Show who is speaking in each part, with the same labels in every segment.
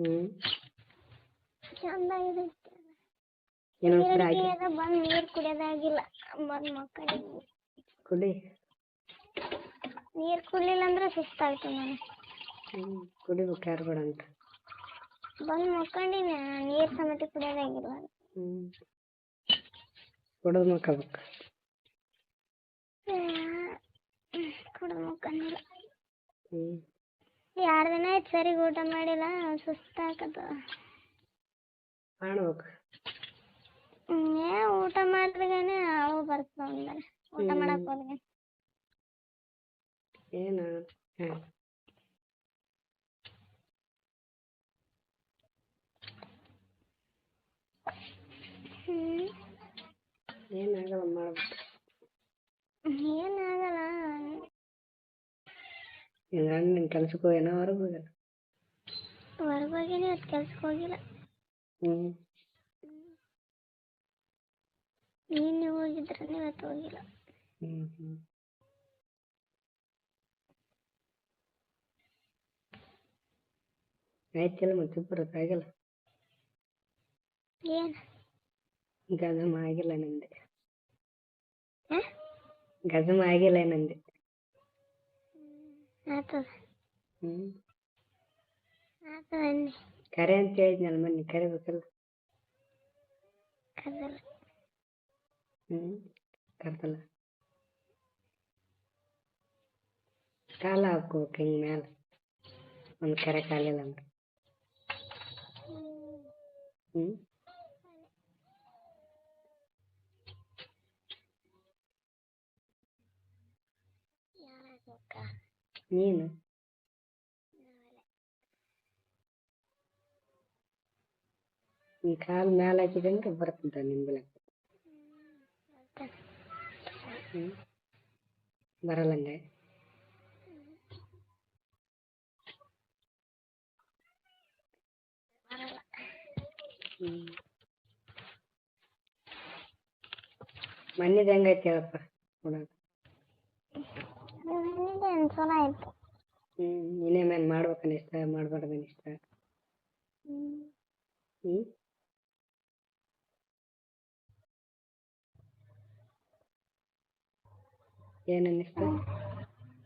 Speaker 1: ಹ್ಞೂ
Speaker 2: ಚಂದಾಗಿದೆ
Speaker 1: ಇನ್ನೊಂದ್ಸಲ ಹಾಕಿ
Speaker 2: ಬಂದು ನೀರು ಕುಡಿಯೋದಾಗಿಲ್ಲ ಬಂದ್ ಮಕ್ಕಳಿಗೆ.
Speaker 1: ಕುಡಿ.
Speaker 2: ನೀರು ಕುಡಿಲಿಲ್ಲ ಅಂದ್ರೆ ಸುಸ್ತಾಯ್ತು
Speaker 1: ನಾನು ಕುಡಿಬೇಕು ಯಾರು ಬೇಡ ಅಂತ.
Speaker 2: ಬಂದ್ ಮಕ್ಕೊಂಡಿನಿ ನೀರ್ ಸಮೇತ ಕುಡಿಯೋದಾಗಿಲ್ಲ
Speaker 1: ಹ್ಞೂ ಕುಡಿದು ಮಕ್ಕೋಬೇಕು.
Speaker 2: ಕುಡಿದು ಮಕ್ಕಂದಿಲ್ಲ
Speaker 1: ಹ್ಞೂ
Speaker 2: ಎರಡು ದಿನ ಆಯ್ತು ಸರಿ ಊಟ ಮಾಡಿಲ್ಲ ಸುಸ್ತಾಗತ್ತದ
Speaker 1: ಮಾಡ್ಬೇಕು.
Speaker 2: ಏ ಊಟ ಮಾಡಿದ್ರೇನೆ ಅವು ಬರ್ತದ ಅಂದ್ರೆ. ಊಟ. ಮಾಡಕ್ ಹೋದ್ರೆ
Speaker 1: ಏನು? ಏನಾಗಲ್ಲ ಮಾಡ್ಬೇಕು.
Speaker 2: ಏನಾಗಲ್ಲ
Speaker 1: ನಿಮ್ಮ ನಿನ್ ಕೆಲ್ಸಕ್ಕೆ ಹೋಗ್ಯಾನ ಹೊರಗೆ ಹೋಗ್ಯಾನ
Speaker 2: ಹೊರಗೆ ಹೋಗಿನಿ ಇವತ್ತು ಕೆಲ್ಸಕ್ಕೆ ಹೋಗಿಲ್ಲ.
Speaker 1: ಹ್ಮ್.
Speaker 2: ನೀನು ಹೋಗಿದ್ರೆ ಇವತ್ತು ಹೋಗಿಲ್ಲ.
Speaker 1: ಹ್ಮ್ ಹ್ಮ್. ಆಯ್ತಿಲ್ಲ ಮತ್ತೆ ಬರೋಕ್ಕಾಗಲ್ಲ
Speaker 2: ಏನು?
Speaker 1: ಗಜಮ ಆಗಿಲ್ಲ ನಂದೆ. ಗಜಮ ಆಗಿಲ್ಲ ನಂದೆ. ಕರೆ ಅಂತ ಹೇಳಿದ್ನಲ್ಲ ಮೊನ್ನೆ ಕರಿಬೇಕಲ್ಲ
Speaker 2: ಕದಲ್ಲ
Speaker 1: ಹ್ಞೂ ಕರ್ತಲ್ಲ ಕಾಲ ಹಾಕ್ಬೇಕು ಹಿಂಗೆ ಮ್ಯಾಲೆ ಒಂದು ಕರೆ ಕಾಲಿಲ್ಲ ಅಂದ್ರೆ ಹ್ಞೂ ஏழு நீ கால் மேலே ஆக்கிட்டு அப்புறம் நிம்பளக்கு வரலங்க. மண்ணி தேங்காய் தேவைப்பட
Speaker 2: உனக்கு. ಚಲೋ ಆಯ್ತು
Speaker 1: ಹ್ಞೂ ಇನ್ನೇಮೇನು ಮಾಡ್ಬೇಕು ಅನಿಸ್ತ ಮಾಡಬಾರ್ದು ಅನಿಸ್ತ? ಹ್ಞೂ ಏನು ಅನ್ನಿಸ್ತ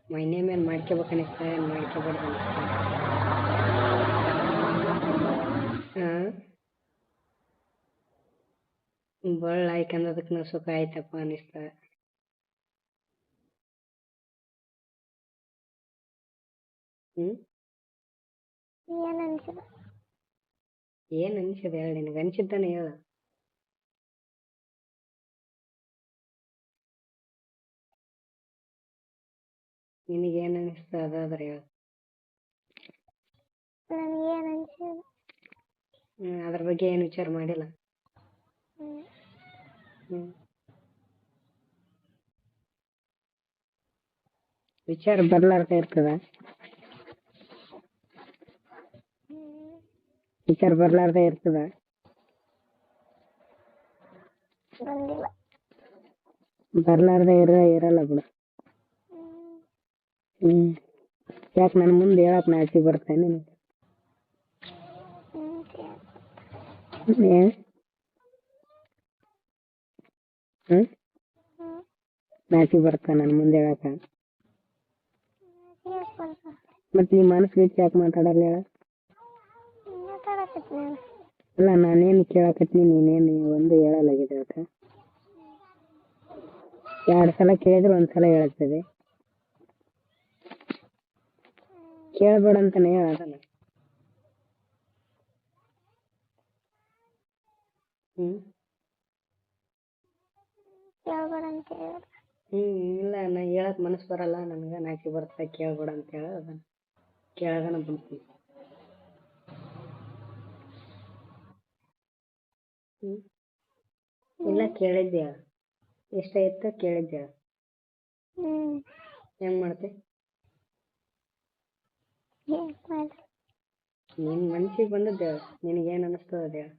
Speaker 1: ಮೈನೆ ಮೇಲೆ ಮಾಡ್ಕೋಬೇಕು ಅನಿಸ್ತ ಏನ್ ಮಾಡ್ಕೋಬಾರ್ದು ಅನಿಸ್ತ? ಹಾಂ. ಬಳ್ಳ ಹಾಯ್ಕೊಂಡದಕ್ಕೆ ನಾವು ಸುಖ ಆಯ್ತಪ್ಪ ಅನಿಸ್ತ. ಹ್ಞೂ
Speaker 2: ಏನ್ ಅನ್ಸಿಲ್ಲ.
Speaker 1: ಏನು ಅನಿಸಿದೆ ಹೇಳಿ ನಿನಗೆ. ಅನ್ಸಿದ್ದಾನೆ ಹೇಳ. ನಿನಗೇನ್ ಅನಿಸ್ತ ಅದಾದ್ರೆ ಹೇಳ.
Speaker 2: ನನಗೇನ್
Speaker 1: ಅನ್ಸದ ಅದ್ರ ಬಗ್ಗೆ ಏನ್ ವಿಚಾರ ಮಾಡಿಲ್ಲ. ಹ್ಮ್. ವಿಚಾರ ಬರ್ಲಾರ್ದ ಇರ್ತದ. ವಿಚಾರ ಬರ್ಲಾರ್ದೆ ಇರ್ತದ.
Speaker 2: ಬಂದಿಲ್ಲ
Speaker 1: ಬರ್ಲಾರ್ದ ಇರ ಇರಲ್ಲ ಬಿಡು. ಹ್ಮ್. ಯಾಕೆ ನನ್ನ ಮುಂದೆ ಹೇಳಕ್ ನಾಚಿಕೆ ಬರ್ತೇನೆ ನಿನಗೆ?
Speaker 2: ಹ್ಞೂ
Speaker 1: ನಾಚಿಕೆ ಬರ್ತಾ ನನ್ನ ಮುಂದೆ
Speaker 2: ಹೇಳಕ.
Speaker 1: ಮತ್ತೆ ನಿಮ್ಮ ಮನಸ್ಸು ಬಿಟ್ಟು ಯಾಕೆ ಮಾತಾಡಲ್ಲ ಹೇಳ? ಅಲ್ಲ ನಾನೇನು ಕೇಳಕತ್ತೀನಿ ನೀನೇನು ಒಂದು ಹೇಳಲಾಗಿದೆ ಅಕ್ಕ ಎರಡು ಸಲ ಕೇಳಿದ್ರೆ ಒಂದು ಸಲ ಹೇಳುತ್ತದೆ ಕೇಳಬೇಡ ಅಂತಾನೆ ಹೇಳ ಹ್ಮ್. ಹ್ಞೂ
Speaker 2: ಕೇಳ್ಬೇಡ ಅಂತ ಹೇಳಿ.
Speaker 1: ಹ್ಞೂ ಇಲ್ಲ ನಾ ಹೇಳಕ್ಕೆ ಮನಸ್ಸು ಬರಲ್ಲ ನನಗೆ ನಾಕೆ ಬರ್ತದೆ ಕೇಳಬೇಡ ಅಂತ ಹೇಳ ಅದನ್ನ ಕೇಳಗನ ಹ್ಞೂ ಇಲ್ಲ ಕೇಳಿದ್ದೆ ಹೇಳು ಎಷ್ಟಾಯ್ತು ಕೇಳಿದ್ದೆ ಹೇಳು
Speaker 2: ಹ್ಞೂ
Speaker 1: ಹೆಂಗೆ ಮಾಡ್ತೆ?
Speaker 2: ಏನು ಮಾಡಿ
Speaker 1: ನಿನ್ನ ಮನ್ಸಿಗೆ ಬಂದದ್ದು ನಿನಗೇನು ಅನ್ನಿಸ್ತದ ಅದು ಹೇಳು